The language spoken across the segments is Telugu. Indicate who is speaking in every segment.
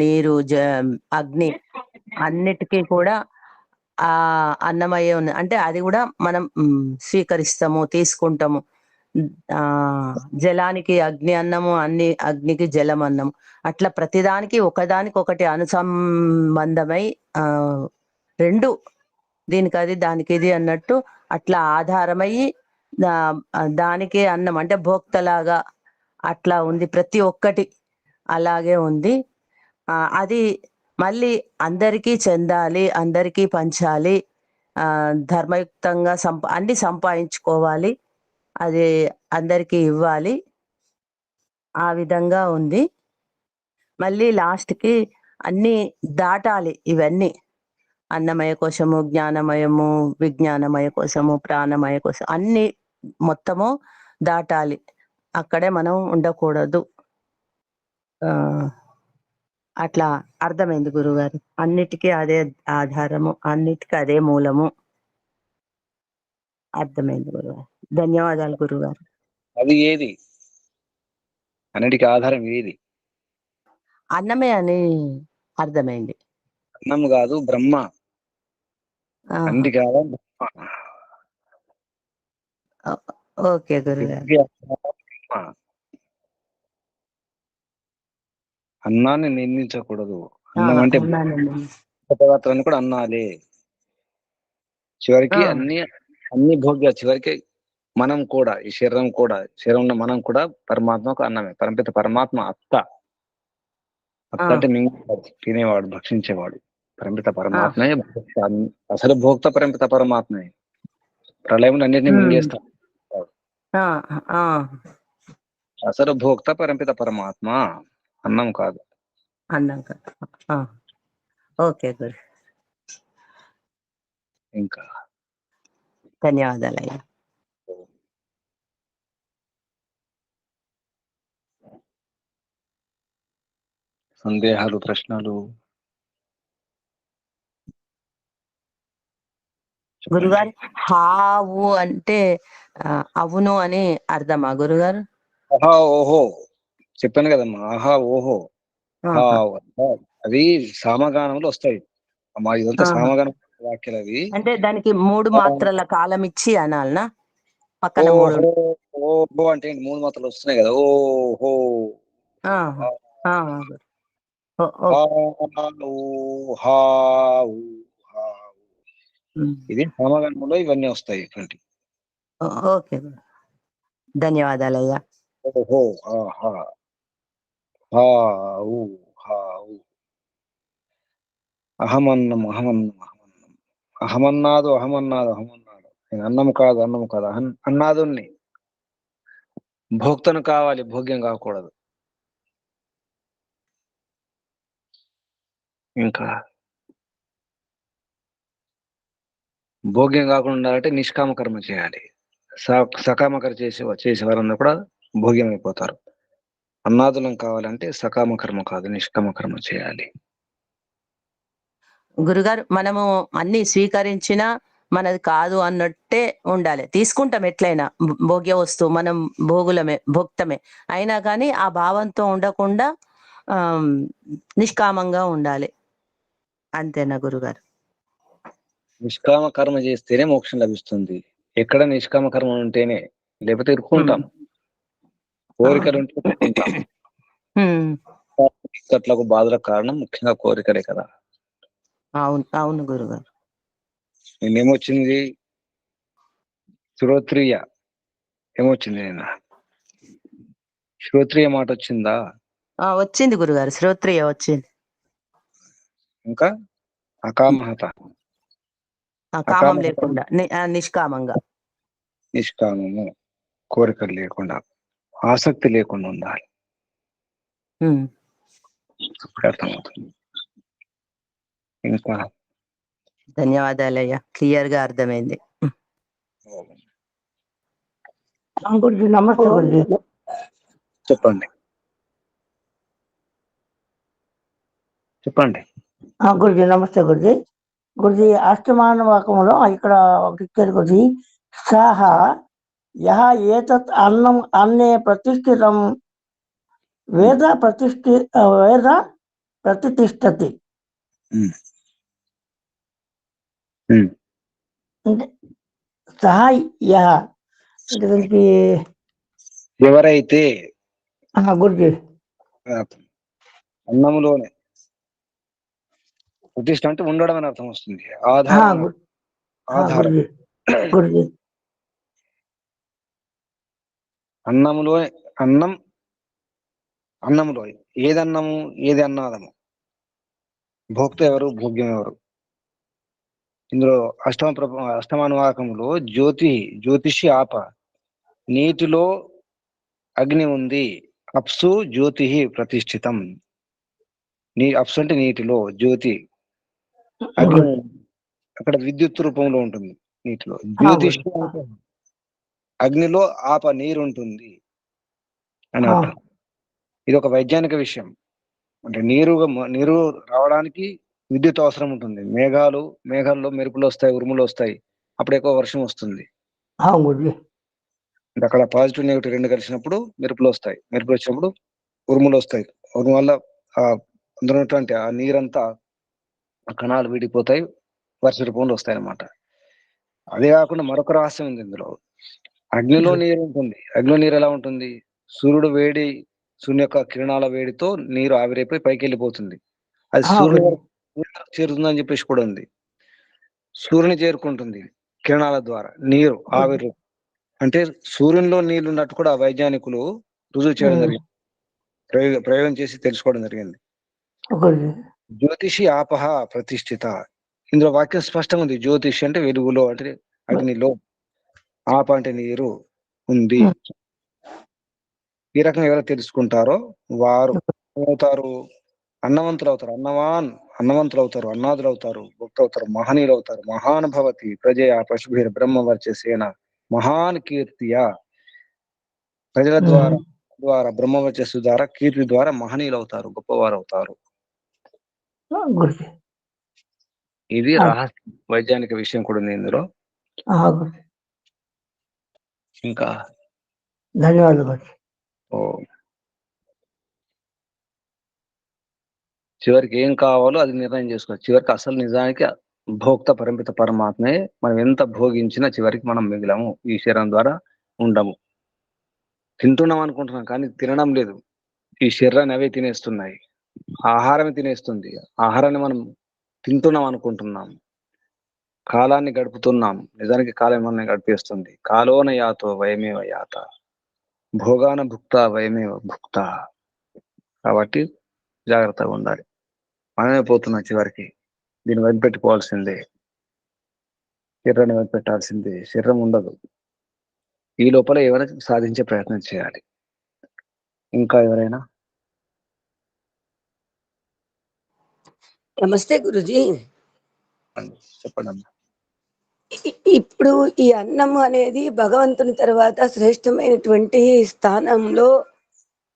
Speaker 1: నీరు జ అగ్ని అన్నిటికీ కూడా ఆ అన్నమయ్యే ఉంది. అంటే అది కూడా మనం స్వీకరిస్తాము తీసుకుంటాము. ఆ జలానికి అగ్ని అన్నము అన్ని అగ్నికి జలం అన్నము. అట్లా ప్రతిదానికి ఒకదానికి ఒకటి అనుసంబంధమై ఆ రెండు దీనికి అది దానికి ఇది అన్నట్టు అట్లా ఆధారమయ్యి దానికి దానికే అన్నం. అంటే భోక్తలాగా అట్లా ఉంది. ప్రతి ఒక్కటి అలాగే ఉంది. అది మళ్ళీ అందరికీ చెందాలి అందరికీ పంచాలి ధర్మయుక్తంగా సంపా అన్ని సంపాదించుకోవాలి అది అందరికీ ఇవ్వాలి. ఆ విధంగా ఉంది. మళ్ళీ లాస్ట్కి అన్నీ దాటాలి ఇవన్నీ. అన్నమయ కోశము జ్ఞానమయము విజ్ఞానమయ కోశము ప్రాణమయ కోశం అన్ని మొత్తము దాటాలి. అక్కడే మనం ఉండకూడదు. ఆ అట్లా అర్థమైంది గురుగారు. అన్నిటికీ అదే ఆధారము అన్నిటికీ అదే మూలము. అర్థమైంది గురుగారు. ధన్యవాదాలు గురుగారు.
Speaker 2: అది ఏది? అన్నిటికీ ఆధారం ఏది?
Speaker 1: అన్నమే అని అర్థమైంది.
Speaker 2: అన్నం కాదు బ్రహ్మ. అన్నిటికీ ఆధారం
Speaker 1: ఓకే గురుగారు
Speaker 2: అన్నిటికీ ఆధారం బ్రహ్మ. అన్నాన్ని నిందించకూడదు అన్నం అంటే. పదార్థాన్ని కూడా అన్నాలే చివరికి. అన్ని అన్ని భోగ్య చివరికి మనం కూడా ఈ శరీరం కూడా శరీరంలో మనం కూడా పరమాత్మకు అన్నమే పరమిత పరమాత్మ అత్త అత్త. అంటే మింగేవాడు తినేవాడు భక్షించేవాడు పరమిత పరమాత్మయే భోక్త. అసలు భోక్త పరమిత పరమాత్మయే ప్రళయం అన్నిటిని. మింగేస్తాడు అసలు భోక్త పరమిత పరమాత్మ అన్నం కాదు.
Speaker 1: అన్నాం కదా ఆ. ఓకే గురు.
Speaker 2: ఇంకా?
Speaker 1: ధన్యవాదాలు అయ్యా
Speaker 2: సందేహాలు ప్రశ్నలు.
Speaker 1: గురుగారు హావు అంటే అవును అని అర్థమా గురుగారు?
Speaker 2: ఓహో. చెప్పాను కదమ్మా ఆహా ఓహో. అవి సామగానంలో వస్తాయి. అమ్మా ఇదంతా. సామగానం వాక్యాలు అవి.
Speaker 1: అంటే దానికి మూడు మాత్రల కాలం ఇచ్చి అనాలనా? పక్కన మూడు.
Speaker 2: ఓహో అంటే? మూడు మాత్రలు వస్తున్నాయి కదా. ఓహో. ఇది సామగానంలో ఇవన్నీ వస్తాయి ఇటువంటి
Speaker 1: ఓకే. గురు. ధన్యవాదాలు అయ్యా
Speaker 2: ఓహో ఆహా. హావు ఊ హా ఊ అహమన్నం అహమన్నం అహమన్నం అహమన్నాదు అహమన్నాదు. అహమన్నాడు నేను అన్నం కాదు అన్నం కాదు. అహన్ అన్నాదుని భోక్తను కావాలి భోగ్యం కాకూడదు. ఇంకా? భోగ్యం కాకుండా ఉండాలంటే నిష్కామ కర్మ చేయాలి. స- సకామ కర్మ చేసే చేసే వారందరూ కూడా భోగ్యం అయిపోతారు అన్నాదులం కావాలంటే సకామ కర్మ కాదు నిష్కామ కర్మ చేయాలి.
Speaker 1: గురుగారు మనము అన్ని స్వీకరించినా మనది కాదు అన్నట్టే ఉండాలి. తీసుకుంటాం ఎట్లయినా భోగ్య వస్తువు మనం భోగులమే భోక్తమే. అయినా కానీ ఆ భావంతో ఉండకుండా నిష్కామంగా ఉండాలి. అంతేనా గురుగారు?
Speaker 2: నిష్కామ కర్మ చేస్తేనే మోక్షం లభిస్తుంది. ఎక్కడ నిష్కామ కర్మ ఉంటేనే లేకపోతే ఇరుక్కుంటాం. కోరికలు ఉంటే. ఇక్కట్లకు బాధలకు కారణం ముఖ్యంగా కోరికలే కదా.
Speaker 1: అవును అవును గురుగారు.
Speaker 2: నిన్నేమొచ్చింది శ్రోత్రియ. ఏమొచ్చింది నిన్న? శ్రోత్రియ మాట వచ్చిందా?
Speaker 1: ఆ వచ్చింది గురుగారు. శ్రోత్రియ వచ్చింది.
Speaker 2: ఇంకా? అకామహత.
Speaker 1: కామం లేకుండా. నిష్కామంగా.
Speaker 2: నిష్కామము. కోరికలు లేకుండా. ఆసక్తి లేకుండా ఉండాలి.
Speaker 1: హ్మ్.
Speaker 2: అప్పుడు అర్థమవుతుంది. ఇంకా?
Speaker 1: ధన్యవాదాలయ్యా. క్లియర్గా అర్థమైంది.
Speaker 3: గురుజీ నమస్తే గురుజీ.
Speaker 2: చెప్పండి. చెప్పండి.
Speaker 3: ఆ, గురుజీ నమస్తే గురుజీ. గురుజీ అష్టమానవాకంలో ఇక్కడ ఒక ఇచ్చారు గురుజీ. సహ యహ ఏతత్ అన్నం అన్నే ప్రతిష్ఠితం వేద ప్రతిష్ఠి వేద ప్రతిష్టతి సహా యహ. దానికి
Speaker 2: ఎవరైతే
Speaker 3: ఆ, గురుజీ.
Speaker 2: ఆ, అన్నములోనే ప్రతిష్ట అంటే ఉండడం అని అర్థం వస్తుంది. ఆధారం. ఆధారం
Speaker 3: గురుజీ గురుజీ
Speaker 2: అన్నములో అన్నం అన్నములో ఏది అన్నము ఏది అన్నాదము? భోక్త ఎవరు భోగ్యం ఎవరు? ఇందులో అష్టమ ప్ర- అష్టమానువాకములో జ్యోతి జ్యోతిషి ఆప. నీటిలో అగ్ని ఉంది. అప్సు జ్యోతి ప్రతిష్ఠితం. నీ అప్సు అంటే నీటిలో జ్యోతి. అగ్ని అక్కడ విద్యుత్ రూపంలో ఉంటుంది నీటిలో. జ్యోతిషి అగ్నిలో ఆప నీరు ఉంటుంది అని. అర్థం. ఇది ఒక వైజ్ఞానిక విషయం. అంటే నీరు నీరు రావడానికి విద్యుత్ అవసరం ఉంటుంది. మేఘాలు మేఘాల్లో మెరుపులు వస్తాయి ఉరుములు వస్తాయి. అప్పుడు ఎక్కువ వర్షం వస్తుంది. అక్కడ పాజిటివ్ నెగిటివ్ రెండు కలిసినప్పుడు మెరుపులు వస్తాయి. మెరుపులు వచ్చినప్పుడు ఉరుములు వస్తాయి. ఉరుము వల్ల ఆ అందులో ఉన్నటువంటి ఆ నీరంతా కణాలు విడిపోతాయి. వర్ష రూపంలో వస్తాయి అన్నమాట అదే కాకుండా మరొక రహస్యం ఉంది ఇందులో. అగ్నిలో నీరు ఉంటుంది. అగ్నిలో నీరు ఎలా ఉంటుంది? సూర్యుడు వేడి సూర్యుని యొక్క కిరణాల వేడితో నీరు ఆవిరైపోయి పైకి వెళ్ళిపోతుంది అది. వరకు చేరుతుందని చెప్పేసి కూడా ఉంది. సూర్యుని చేరుకుంటుంది కిరణాల ద్వారా నీరు ఆవిరి. అంటే సూర్యునిలో నీళ్ళు ఉన్నట్టు కూడా వైజ్ఞానికులు రుజువు చేయడం. జరిగింది. ప్రయోగ ప్రయోగం చేసి తెలుసుకోవడం జరిగింది. జ్యోతిషి ఆపహ ప్రతిష్ఠిత. ఇందులో వాక్యం స్పష్టంగా ఉంది. జ్యోతిషి అంటే వెలుగులో అంటే అగ్నిలో. ఆప అంటే నీరు ఉంది. ఈ రకంగా ఎవరు తెలుసుకుంటారో వారు ఏమవుతారు? అన్నవంతులు అవుతారు అన్నవాన్ అన్నవంతులు అవుతారు అన్నాదులు అవుతారు భక్త అవుతారు మహనీయులు అవుతారు మహానుభవతి ప్రజయ పశుభీర బ్రహ్మ వర్చసేన మహాన్ కీర్తియ. ప్రజల ద్వారా ద్వారా బ్రహ్మ వర్చస్సు ద్వారా కీర్తి ద్వారా మహనీయులు అవుతారు గొప్పవారు అవుతారు ఇది. రహస్య. వైజ్ఞానిక విషయం కూడా ఉంది ఇందులో. ఇంకా?
Speaker 3: ధన్యవాదాలు.
Speaker 2: ఓ. చివరికి ఏం కావాలో అది నిర్ణయం చేసుకోవచ్చు చివరికి అసలు నిజానికి భోక్త పరిమిత పరమాత్మే మనం ఎంత భోగించినా చివరికి మనం మిగిలము ఈ శరీరం ద్వారా ఉండము. తింటున్నాం అనుకుంటున్నాం కానీ తినడం లేదు. ఈ శరీరాన్ని అవే తినేస్తున్నాయి. ఆహారమే తినేస్తుంది. ఆహారాన్ని మనం తింటున్నాం అనుకుంటున్నాం. కాలాన్ని గడుపుతున్నాం. నిజానికి కాలం మనల్ని గడిపేస్తుంది. కాలోన యాతో వయమేవ యాత. భోగాన భుక్త వయమేవ భుక్త. కాబట్టి జాగ్రత్తగా ఉండాలి. మనమే పోతున్నాం చివరికి. దీన్ని వదిలిపెట్టుకోవాల్సిందే. శరీరాన్ని వదిలిపెట్టాల్సిందే. శరీరం ఉండదు. ఈ లోపల ఎవరైనా సాధించే ప్రయత్నం చేయాలి. ఇంకా ఎవరైనా?
Speaker 4: నమస్తే గురుజీ.
Speaker 2: చెప్పండి. అమ్మా
Speaker 4: ఇప్పుడు ఈ అన్నం అనేది భగవంతుని తర్వాత శ్రేష్టమైనటువంటి స్థానంలో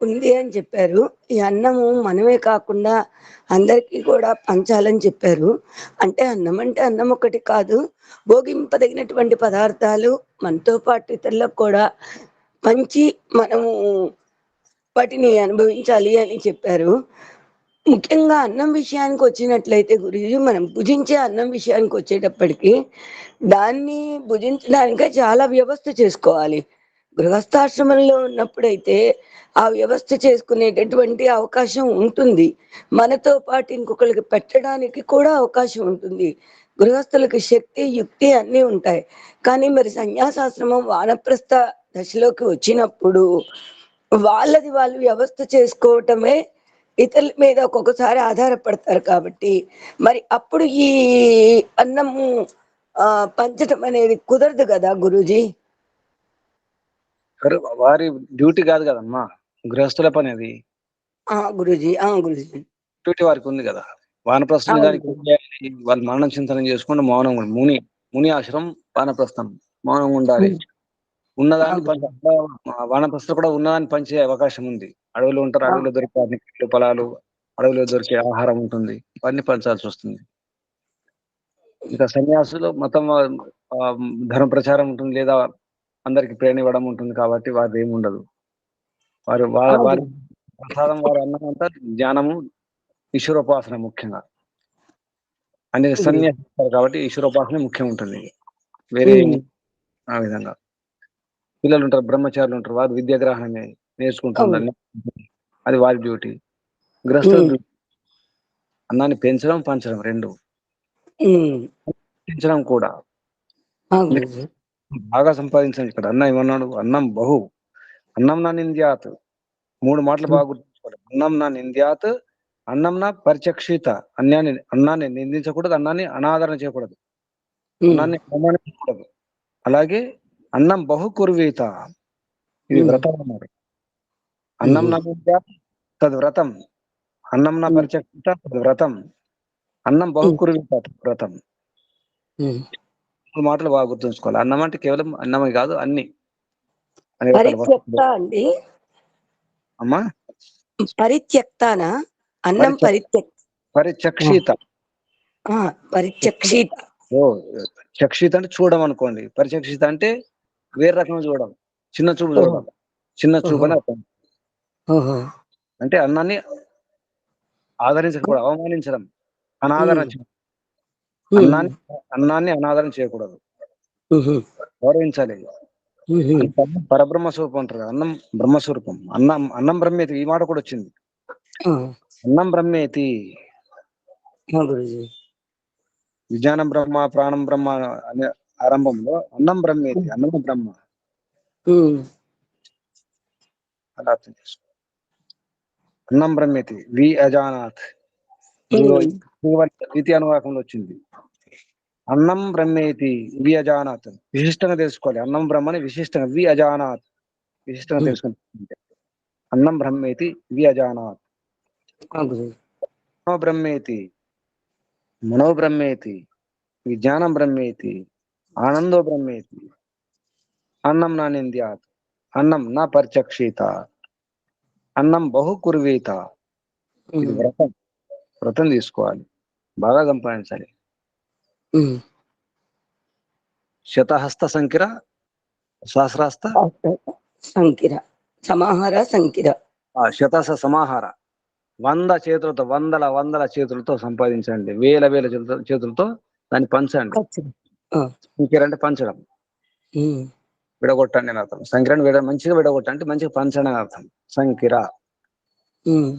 Speaker 4: ఉంది అని చెప్పారు. ఈ అన్నము మనమే కాకుండా అందరికీ కూడా పంచాలని చెప్పారు. అంటే అన్నం అంటే అన్నం ఒకటి కాదు భోగింపదగినటువంటి పదార్థాలు మనతో పాటు ఇతరులకు కూడా పంచి మనము వాటిని అనుభవించాలి అని చెప్పారు. ముఖ్యంగా అన్నం విషయానికి వచ్చినట్లయితే గురుజీ మనం భుజించే అన్నం విషయానికి వచ్చేటప్పటికి దాన్ని భుజించడానికే చాలా వ్యవస్థ చేసుకోవాలి. గృహస్థాశ్రమంలో ఉన్నప్పుడైతే ఆ వ్యవస్థ చేసుకునేటటువంటి అవకాశం ఉంటుంది. మనతో పాటు ఇంకొకరికి పెట్టడానికి కూడా అవకాశం ఉంటుంది. గృహస్థులకు శక్తి యుక్తి అన్నీ ఉంటాయి. కానీ మరి సన్యాసాశ్రమం వానప్రస్థ దశలోకి వచ్చినప్పుడు వాళ్ళది వాళ్ళు వ్యవస్థ చేసుకోవటమే ఇతరుల మీద ఒక్కొక్కసారి ఆధారపడతారు కాబట్టి మరి అప్పుడు ఈ అన్నము ఆ పంచటం అనేది కుదరదు కదా గురూజీ?
Speaker 2: వారి డ్యూటీ కాదు కదమ్మా గృహస్థుల పని అది.
Speaker 4: గురూజీ ఆ గురూజీ.
Speaker 2: డ్యూటీ వారికి ఉంది కదా. వానప్రస్థం చేయాలి? వాళ్ళు మరణం చింతన చేసుకుంటూ మౌనం. ముని ముని ఆశ్రమం వానప్రస్థం మౌనం ఉండాలి. ఉన్నదాన్ని వానప్రస్థలు కూడా ఉన్నదాన్ని పంచే అవకాశం ఉంది. అడవిలో ఉంటారు అడవిలో దొరికే అన్ని పొలాలు అడవిలో దొరికే ఆహారం ఉంటుంది. అన్ని పంచాల్సి వస్తుంది. ఇంకా సన్యాసులు మతం ధర్మ ప్రచారం ఉంటుంది లేదా అందరికి ప్రేరణ ఇవ్వడం ఉంటుంది కాబట్టి వారిది ఏమి ఉండదు. వారు వారి వారి ప్రసాదం వారి అన్నం అంతా జ్ఞానము ఈశ్వరోపాసన ముఖ్యంగా. అన్ని సన్యాసిస్తారు కాబట్టి ఈశ్వరోపాసన ముఖ్యం ఉంటుంది. వేరే ఆ విధంగా. పిల్లలు ఉంటారు బ్రహ్మచారులు ఉంటారు వారు విద్యాగ్రహణమే నేర్చుకుంటారు అది వారి డ్యూటీ. డ్యూటీ. అన్నాన్ని పెంచడం పంచడం రెండు. పెంచడం కూడా. బాగా సంపాదించండి ఇక్కడ. అన్నం ఏమన్నాడు? అన్నం బహు. అన్నం నా నింద్యాత్. మూడు మాటలు బాగా గుర్తుంచుకోవాలి. అన్నం నా నింద్యాత్ అన్నం నా పరిచక్షిత. అన్నాన్ని అన్నాన్ని నిందించకూడదు అన్నాన్ని అనాదరణ చేయకూడదు. అన్నాన్ని అవమానించకూడదు అలాగే అన్నం బహు కుర్వీత ఇది. వ్రతం అన్నాడు అన్నం. నా తద్ వ్రతం. అన్నం నా. పరిచక్షిత తద్ వ్రతం. అన్నం బహు. కుర్వీత వ్రతం. మాటలు బాగా గుర్తుంచుకోవాలి. అన్నం అంటే కేవలం అన్నమే కాదు అన్ని.
Speaker 4: అండి.
Speaker 2: అమ్మా?
Speaker 4: పరిత్యక్తానా? అన్నం పరిత్యక్
Speaker 2: పరిచక్షిత.
Speaker 4: పరిచక్షిత.
Speaker 2: ఓ చక్షిత అంటే చూడడం అనుకోండి పరిచక్షిత అంటే వేరే రకంగా చూడడం. చిన్న చూపు. చూడడం. చిన్న చూపు అని అర్థం. అంటే అన్నాన్ని ఆదరించకూడదు అవమానించడం అనాదరణ అన్నాన్ని అన్నాన్ని అనాదరణ చేయకూడదు. గౌరవించాలి. పరబ్రహ్మ స్వరూపం అంటారు కదా, అన్నం బ్రహ్మస్వరూపం అన్నం అన్నం బ్రహ్మేతి ఈ మాట కూడా వచ్చింది. అన్నం బ్రహ్మేతి విజ్ఞానం బ్రహ్మ ప్రాణం బ్రహ్మ అనే ఆరంభంలో అన్నం బ్రహ్మేతి అన్నం బ్రహ్మ. అలా అర్థం చేసుకో. అన్నం బ్రహ్మేతి వి అజానాథ్. ద్వితీయ అనువాకంలో వచ్చింది. అన్నం బ్రహ్మేతి వి అజానాథ్. విశిష్టంగా తెలుసుకోవాలి. అన్నం బ్రహ్మని విశిష్టంగా వి అజానాథ్. విశిష్టంగా. తెలుసుకుంటే అన్నం బ్రహ్మేతి వి అజానాథ్. మనో బ్రహ్మేతి విజ్ఞానం బ్రహ్మేతి ఆనందో బ్రహ్మేతి. అన్నం నా నింద్యాత్ అన్నం నా పరిచక్షిత అన్నం బహు కుర్వీత. వ్రతం వ్రతం తీసుకోవాలి. బాగా సంపాదించాలి. శతహస్త సంఖ్య సహస్రాస్త?
Speaker 4: సంకిర సమాహార సంకిర.
Speaker 2: శతస సమాహార. వంద చేతులతో వందల వందల చేతులతో సంపాదించండి. వేల వేల చేతులతో దాన్ని పంచండి. అంటే పంచడం. విడగొట్టండి అని అర్థం. సంఖ్యను విడ మంచిగా విడగొట్టండి అంటే మంచిగా పంచండి అని అర్థం.
Speaker 4: ఉమ్,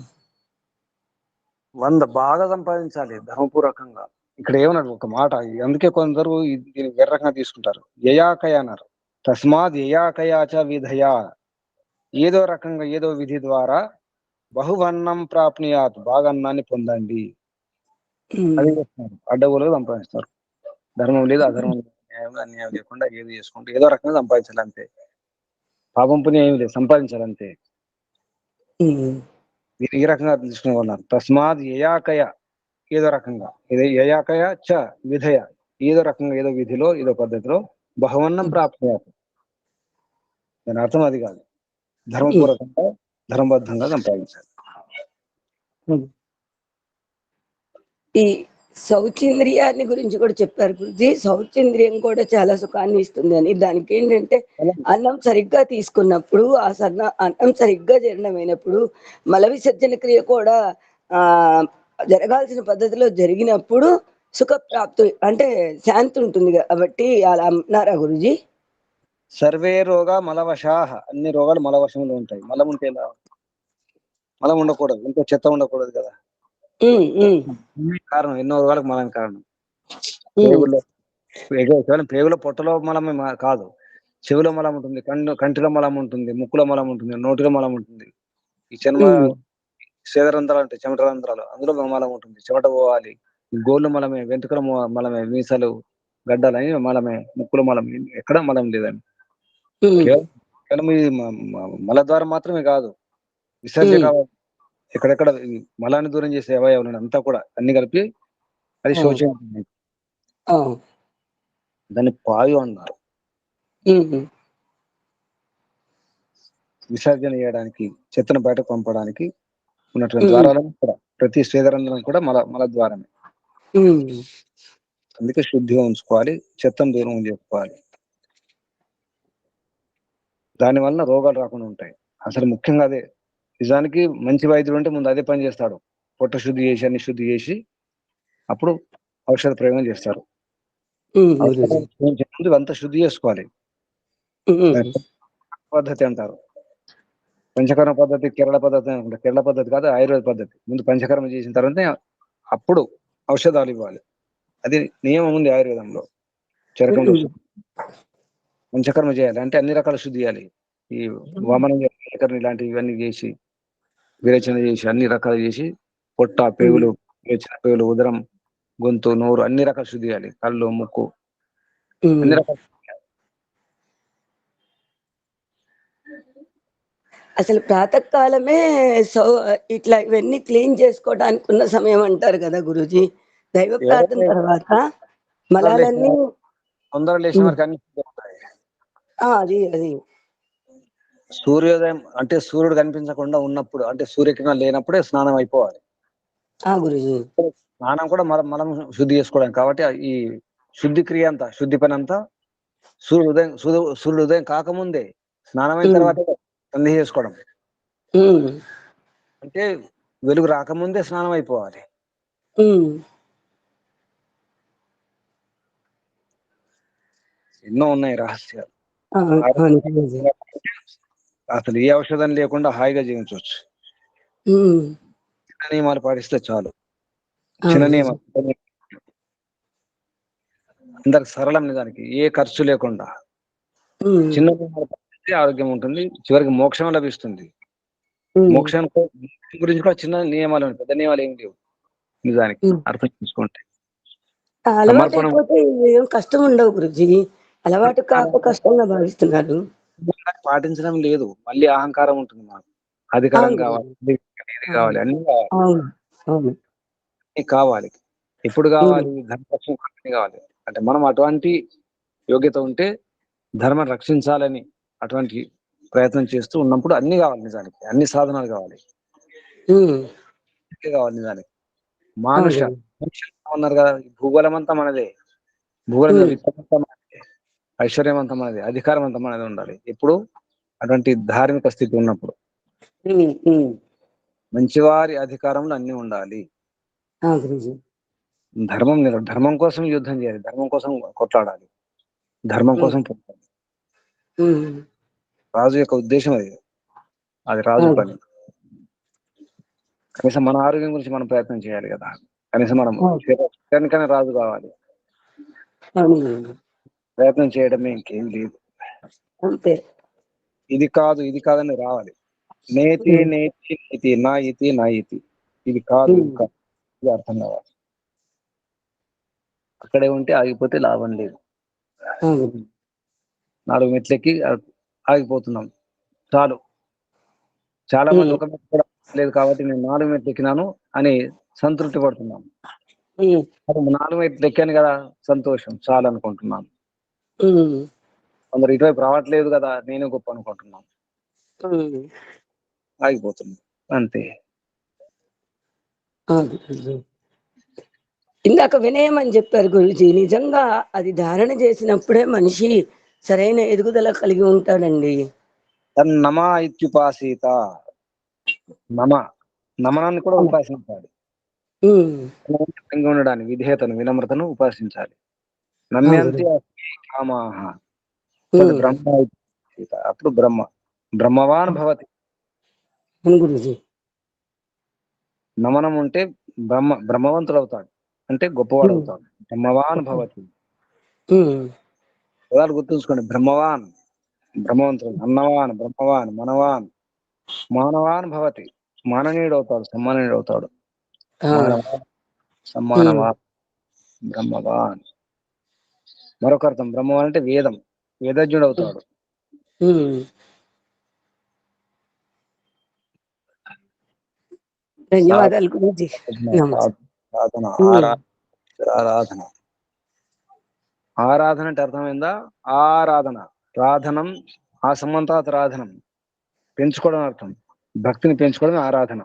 Speaker 2: వంద బాగా సంపాదించాలి ధర్మపూర్వకంగా. ఇక్కడ ఏమన్నారు ఒక మాట అందుకే కొందరు దీన్ని వేరే రకంగా తీసుకుంటారు. యయాకయ అన్నారు. తస్మాత్ యయాకయాచ విధయా. ఏదో రకంగా ఏదో విధి ద్వారా బహువన్నం ప్రాప్నియాత్ బాగా అన్నాన్ని పొందండి అది అడ్డగోలుగా సంపాదిస్తారు. ధర్మం లేదు అధర్మం లేదు. న్యాయం లేదు, అన్యాయం లేకుండా ఏది చేసుకుంటూ ఏదో రకంగా సంపాదించాలి అంతే పాపం పుణ్యం ఏమి లేదు సంపాదించాలి అంతే
Speaker 4: ఉమ్,
Speaker 2: దీన్ని ఈ రకంగా తీసుకునే ఉన్నారు. తస్మాత్ యయాకయ ఏదో రకంగా. ఇది యయాకయ చ విధయ. ఏదో రకంగా ఏదో విధిలో ఏదో పద్ధతిలో బహువన్నం ప్రాప్తి దాని అర్థం అది కాదు. ధర్మపూర్వకంగా ధర్మబద్ధంగా సంపాదించాలి.
Speaker 4: ఈ శౌచేంద్రియాన్ని గురించి కూడా చెప్పారు గురుజీ. శౌచేంద్రియం కూడా చాలా సుఖాన్ని ఇస్తుంది అని. దానికి ఏంటంటే అన్నం సరిగ్గా తీసుకున్నప్పుడు ఆ సన్న అన్నం సరిగ్గా జీర్ణమైనప్పుడు మల విసర్జన క్రియ కూడా ఆ జరగాల్సిన పద్ధతిలో జరిగినప్పుడు సుఖ ప్రాప్తి అంటే శాంతి ఉంటుంది కాబట్టి అలా అన్నారా గురుజీ?
Speaker 2: సర్వే రోగ మలవశాహ అన్ని రోగాలు మలవశంలో ఉంటాయి. మలం ఉంటే మలం ఉండకూడదు. ఇంకో చెత్త ఉండకూడదు కదా. కారణం. ఎన్నో రోగాలకు మలం కారణం. కేవలం పేగుల పొట్టలో మలమే కాదు. చెవిలో మలం ఉంటుంది కన్ను కంటిలో మలం ఉంటుంది ముక్కులో మలం ఉంటుంది నోటిలో మలం ఉంటుంది. ఈ చర్మ సేదరంధ్రాలు అంటే చెమట రంధ్రాలు. అందులో మలం ఉంటుంది. చెమట పోవాలి. గోళ్ళు మలమే వెంట్రుకల మలమే మీసాలు గడ్డలు అని మలమే ముక్కులో మలం ఎక్కడ మలం లేదండి. కేవలం మల ద్వారం మాత్రమే కాదు. విసర్జన. ఎక్కడెక్కడ మలాన్ని దూరం చేసే అవయవాలు అంతా కూడా అన్ని కలిపి అది. శోచం దాన్ని పాయు అన్నారు. విసర్జన చేయడానికి చెత్తను బయటకు పంపడానికి ఉన్నటువంటి. ద్వారాలను కూడా ప్రతి స్వేదరంధ్రం కూడా మల మల ద్వారమే. అందుకే శుద్ధిగా ఉంచుకోవాలి చెత్తను దూరం చేసుకోవాలి. దాని వలన రోగాలు రాకుండా ఉంటాయి. అసలు ముఖ్యంగా అదే నిజానికి మంచి వైద్యుడు అంటే ముందు అదే పని చేస్తాడు. పొట్ట శుద్ధి చేసి అన్ని శుద్ధి చేసి అప్పుడు ఔషధ ప్రయోగం చేస్తారు. అంతా శుద్ధి చేసుకోవాలి. పద్ధతి అంటారు. పంచకర్మ పద్ధతి కేరళ పద్ధతి అనుకుంటా కేరళ పద్ధతి కాదు ఆయుర్వేద పద్ధతి. ముందు పంచకర్మ చేసిన తర్వాతనే అప్పుడు ఔషధాలు ఇవ్వాలి. అది నియమం ఉంది ఆయుర్వేదంలో. చరకంలో పంచకర్మ చేయాలి. అంటే అన్ని రకాల శుద్ధి చేయాలి. ఈ వామనం ఇలాంటివి ఇవన్నీ చేసి విరేచన చేసి అన్ని రకాలు చేసి పొట్ట పేగులు విరేచన పేగులు ఉదరం గొంతు నోరు అన్ని రకాల శుద్ధి చేయాలి. కళ్ళు ముక్కు. అన్ని రకాల
Speaker 4: అసలు ప్రాతకాలమే సో ఇట్లా ఇవన్నీ క్లీన్ చేసుకోవడానికి ఉన్న సమయం అంటారు కదా గురూజీ. దైవ ప్రార్థన తర్వాత మలాలన్నీ
Speaker 2: తొందర లేచిన వరకు అన్ని
Speaker 4: అది అది.
Speaker 2: సూర్యోదయం అంటే సూర్యుడు కనిపించకుండా ఉన్నప్పుడు అంటే సూర్యకిరణాలు లేనప్పుడే స్నానం అయిపోవాలి.
Speaker 4: గురూజీ.
Speaker 2: స్నానం కూడా మనం మనం శుద్ధి చేసుకోవడం కాబట్టి ఈ శుద్ధి క్రియ అంతా శుద్ధి పని అంతా సూర్యుడు ఉదయం సూర్యు- సూర్యుడు ఉదయం కాకముందే స్నానం అయిన. తర్వాత సంధి చేసుకోవడం. అంటే వెలుగు రాకముందే స్నానం అయిపోవాలి. ఎన్నో ఉన్నాయి రహస్యాలు. అసలు ఏ ఔషధం లేకుండా హాయిగా జీవించవచ్చు. చిన్న నియమాలు పాటిస్తే చాలు. చిన్న. నియమాలు అందరికి సరళం నిజానికి ఏ ఖర్చు లేకుండా. చిన్న నియమాలు పాటిస్తే ఆరోగ్యం ఉంటుంది చివరికి మోక్షం లభిస్తుంది. మోక్షం గురించి కూడా చిన్న నియమాలు పెద్ద నియమాలు ఏమి లేవు. నిజానికి. అర్థం చేసుకుంటే.
Speaker 4: అలవాటు ఏం కష్టం ఉండవు గురుజీ. అలవాటు కాక కష్టంగా భావిస్తున్నారు.
Speaker 2: పాటించడం లేదు. మళ్ళీ అహంకారం ఉంటుంది మాకు. అధికారం. కావాలి. కావాలి. అన్ని కావాలి. కావాలి. ఎప్పుడు కావాలి ధర్మరక్షణ అన్ని కావాలి. అంటే మనం అటువంటి యోగ్యత ఉంటే ధర్మం రక్షించాలని అటువంటి ప్రయత్నం చేస్తూ ఉన్నప్పుడు అన్ని కావాలి నిజానికి. అన్ని సాధనాలు కావాలి. కావాలి నిజానికి. మానుష ఉన్నారు కదా. భూగోళం అంతా మనదే. భూగోళం
Speaker 4: ఉమ్.
Speaker 2: విత్తనంతా మనదే ఐశ్వర్యం అంతా మనదే అధికారం అంతా మనదే ఉండాలి ఎప్పుడు అటువంటి ధార్మిక స్థితి ఉన్నప్పుడు. మంచివారి అధికారంలో అన్ని ఉండాలి ధర్మం ధర్మం కోసం యుద్ధం చేయాలి ధర్మం కోసం కొట్లాడాలి ధర్మం. కోసం పోరాడాలి. రాజు యొక్క ఉద్దేశం అది అది రాజు. పని కనీసం మన ఆరోగ్యం గురించి మనం ప్రయత్నం చేయాలి కదా కనీసం మనం రాజు కావాలి. ప్రయత్నం చేయడమే ఇంకేం లేదు.
Speaker 4: అంతే.
Speaker 2: ఇది కాదు ఇది కాదని రావాలి. నేతి. నేతి నేతి నా ఇతి నా ఇతి ఇది కాదు ఇది. కాదు ఇది అర్థం కావాలి. అక్కడే ఉంటే ఆగిపోతే లాభం లేదు. నాలుగు మెట్లెక్కి ఆ- ఆగిపోతున్నాం. చాలు. చాలా మంది. ఒక కూడా లేదు కాబట్టి నేను నాలుగు మెట్లు ఎక్కినాను అని సంతృప్తి పడుతున్నాం.
Speaker 4: ఉమ్,
Speaker 2: అది నాలుగు మెట్లు ఎక్కాను కదా సంతోషం. చాలు అనుకుంటున్నాను.
Speaker 4: ఉమ్,
Speaker 2: కొందరు ఇటువైపు రావట్లేదు కదా నేనే గొప్ప అనుకుంటున్నాను.
Speaker 4: ఉమ్.
Speaker 2: ఆగిపోతున్నాం అంతే.
Speaker 4: ఇందాక వినయం అని చెప్పారు గురుజీ నిజంగా అది ధారణ చేసినప్పుడే మనిషి సరైన ఎదుగుదల కలిగి ఉంటాడండి.
Speaker 2: ఇత్యుపాసీత. నమ. నమనాన్ని కూడా. ఉపాసించాలి. ఉండడానికి విధేయతను వినమ్రతను ఉపాసించాలి. అస్మి కామాహ. బ్రహ్మ. అప్పుడు బ్రహ్మ బ్రహ్మవాన్ భవతి
Speaker 4: గురుజీ.
Speaker 2: నమనం ఉంటే బ్రహ్మ బ్రహ్మవంతుడు అవుతాడు అంటే గొప్పవాడు. అవుతాడు। బ్రహ్మవాన్ భవతి। పదాలు గుర్తుంచుకోండి. బ్రహ్మవాన్ బ్రహ్మవంతుడు అన్నవాన్ బ్రహ్మవాన్ మనవాన్ మానవాన్ భవతి. మాననీయుడు అవుతాడు సమ్మానీయుడు అవుతాడు సమ్మానవాన్ బ్రహ్మవాన్. మరొక అర్థం బ్రహ్మవాన్ అంటే వేదం. వేదజ్ఞుడు అవుతాడు.
Speaker 4: ధన్యవాదాలు గురుజీ.
Speaker 2: ఆరాధన ఆరాధన. ఆరాధన అంటే అర్థమైందా ఆరాధన. రాధనం ఆ సమంతాత్ రాధనం. పెంచుకోవడం అర్థం. భక్తిని పెంచుకోవడం ఆరాధన.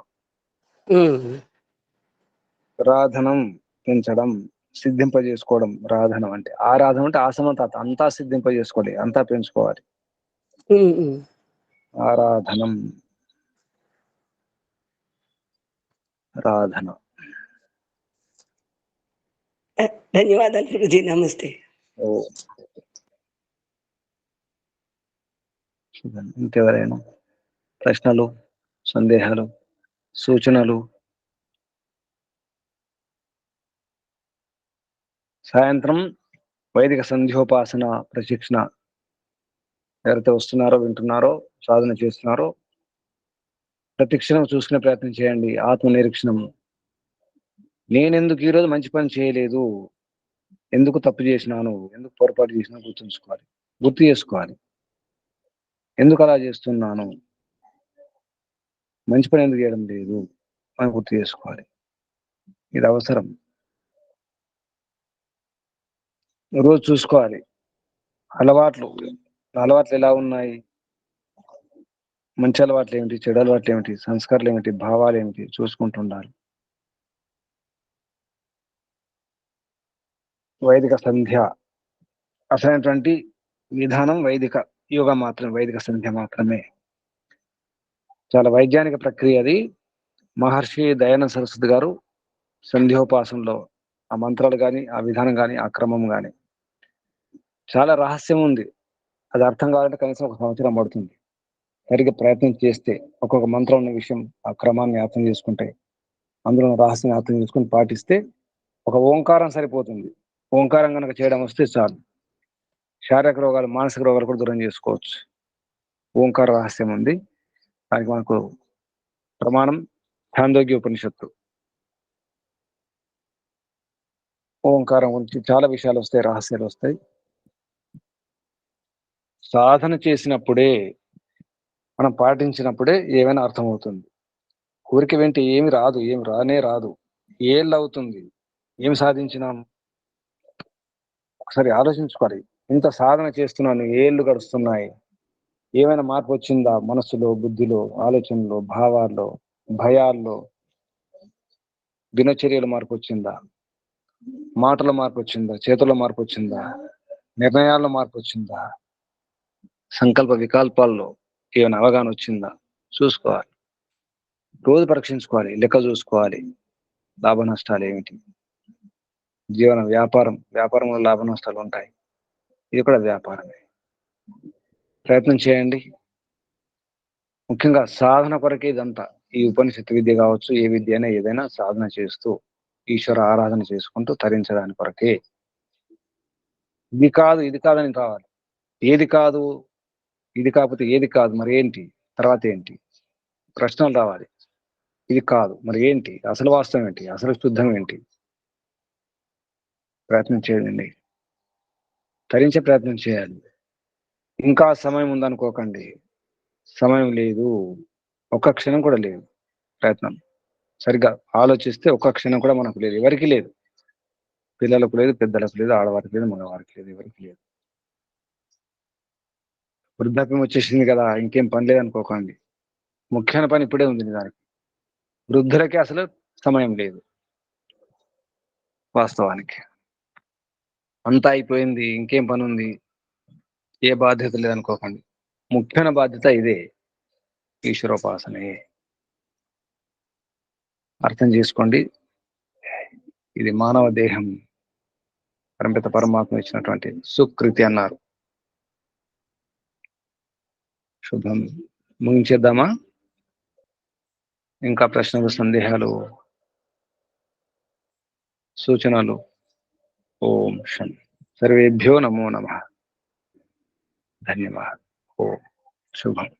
Speaker 2: రాధనం పెంచడం. సిద్ధింపజేసుకోవడం రాధనం అంటే ఆరాధన అంటే ఆసమంతాత అంతా సిద్ధింపజేసుకోవాలి అంతా పెంచుకోవాలి. ఆరాధనం. రాధన.
Speaker 4: ధన్యవాదాలు గురుజీ నమస్తే.
Speaker 2: ఓ. ఇంకెవరైనా ప్రశ్నలు సందేహాలు సూచనలు సాయంత్రం వైదిక సంధ్యోపాసన ప్రశిక్షణ ఎవరైతే వస్తున్నారో వింటున్నారో సాధన చేస్తున్నారో ప్రతిక్షణం చూసుకునే ప్రయత్నం చేయండి. ఆత్మ నిరీక్షణం నేనెందుకు ఈరోజు మంచి పని చేయలేదు? ఎందుకు తప్పు చేసినాను? ఎందుకు పొరపాటు చేసినా గుర్తుంచుకోవాలి. గుర్తు చేసుకోవాలి. ఎందుకు అలా చేస్తున్నాను? మంచి పని ఎందుకు చేయడం లేదు? అని గుర్తు చేసుకోవాలి. ఇది అవసరం. రోజు చూసుకోవాలి. అలవాట్లు అలవాట్లు ఎలా ఉన్నాయి? మంచి అలవాట్లు ఏమిటి? చెడు అలవాట్లు ఏమిటి? సంస్కారాలు ఏమిటి? భావాలు ఏమిటి? చూసుకుంటుండాలి వైదిక సంధ్య అసలైనటువంటి విధానం వైదిక యోగ మాత్రమే వైదిక సంధ్య మాత్రమే. చాలా వైజ్ఞానిక ప్రక్రియ అది. మహర్షి దయానంద సరస్వతి గారు సంధ్యోపాసనలో ఆ మంత్రాలు కానీ ఆ విధానం కానీ ఆ క్రమం కానీ చాలా రహస్యం ఉంది. అది అర్థం కావాలంటే కనీసం ఒక సంవత్సరం పడుతుంది. సరిగ్గా ప్రయత్నం చేస్తే ఒక్కొక్క మంత్రం ఉన్న విషయం ఆ క్రమాన్ని అర్థం చేసుకుంటే అందులో రహస్యాన్ని అర్థం చేసుకుని పాటిస్తే ఒక ఓంకారం సరిపోతుంది. ఓంకారం కనుక చేయడం వస్తే చాలు. శారీరక రోగాలు మానసిక రోగాలు కూడా దూరం చేసుకోవచ్చు. ఓంకార రహస్యం ఉంది. దానికి మనకు ప్రమాణం ఛాందోగ్య ఉపనిషత్తు. ఓంకారం గురించి చాలా విషయాలు వస్తాయి రహస్యాలు వస్తాయి. సాధన చేసినప్పుడే మనం పాటించినప్పుడే ఏమైనా అర్థమవుతుంది. కోరిక వెంట ఏమి రాదు ఏమి రానే రాదు. ఏళ్ళు అవుతుంది ఏం సాధించినాం? ఒకసారి ఆలోచించుకోవాలి. ఇంత సాధన చేస్తున్నాను ఏళ్ళు గడుస్తున్నాయి. ఏమైనా మార్పు వచ్చిందా? మనసులో బుద్ధిలో ఆలోచనలో భావాల్లో భయాల్లో? దినచర్యలో మార్పు వచ్చిందా? మాటలో మార్పు వచ్చిందా? చేతుల్లో మార్పు వచ్చిందా? నిర్ణయాల్లో మార్పు వచ్చిందా? సంకల్ప వికల్పాల్లో ఏమైనా అవగాహన వచ్చిందా? చూసుకోవాలి. రోజు పరీక్షించుకోవాలి లెక్క చూసుకోవాలి. లాభ నష్టాలు ఏమిటి? జీవన వ్యాపారం వ్యాపారంలో లాభ నష్టాలు ఉంటాయి. ఇది కూడా వ్యాపారమే. ప్రయత్నం చేయండి. ముఖ్యంగా సాధన కొరకే ఇదంతా. ఈ ఉపనిషత్తు విద్య కావచ్చు ఏ విద్య అయినా ఏదైనా సాధన చేస్తూ ఈశ్వర ఆరాధన చేసుకుంటూ తరించడానికి కొరకే. ఇది కాదు ఇది కాదని కావాలి. ఏది కాదు ఇది కాకపోతే ఏది కాదు మరి ఏంటి? తర్వాత ఏంటి? ప్రశ్నలు రావాలి. ఇది కాదు మరి ఏంటి? అసలు వాస్తవం ఏంటి? అసలు శుద్ధం ఏంటి? ప్రయత్నం చేయండి. తరించే ప్రయత్నం చేయాలి. ఇంకా సమయం ఉందనుకోకండి. సమయం లేదు. ఒక్క క్షణం కూడా లేదు ప్రయత్నం. సరిగ్గా ఆలోచిస్తే ఒక్క క్షణం కూడా మనకు లేదు. ఎవరికి లేదు. పిల్లలకు లేదు పెద్దలకు లేదు ఆడవారికి లేదు మగవారికి లేదు ఎవరికి లేదు. వృద్ధాప్యం వచ్చేసింది కదా ఇంకేం పని లేదు అనుకోకండి ముఖ్యమైన పని ఇప్పుడే ఉంది దానికి వృద్ధులకి అసలు సమయం లేదు. వాస్తవానికి. అంతా అయిపోయింది ఇంకేం పని ఉంది? ఏ బాధ్యత లేదనుకోకండి ముఖ్యమైన బాధ్యత ఇదే. ఈశ్వరోపాసనే. అర్థం చేసుకోండి. ఇది మానవ దేహం. పరమిత పరమాత్మ ఇచ్చినటువంటి సుకృతి అన్నారు. శుభం. ముగించేద్దామా? ఇంకా ప్రశ్నలు సందేహాలు సూచనలు? ఓం షన్ సర్వేభ్యో నమో నమ. ధన్యవాద్ ఓం శుభం.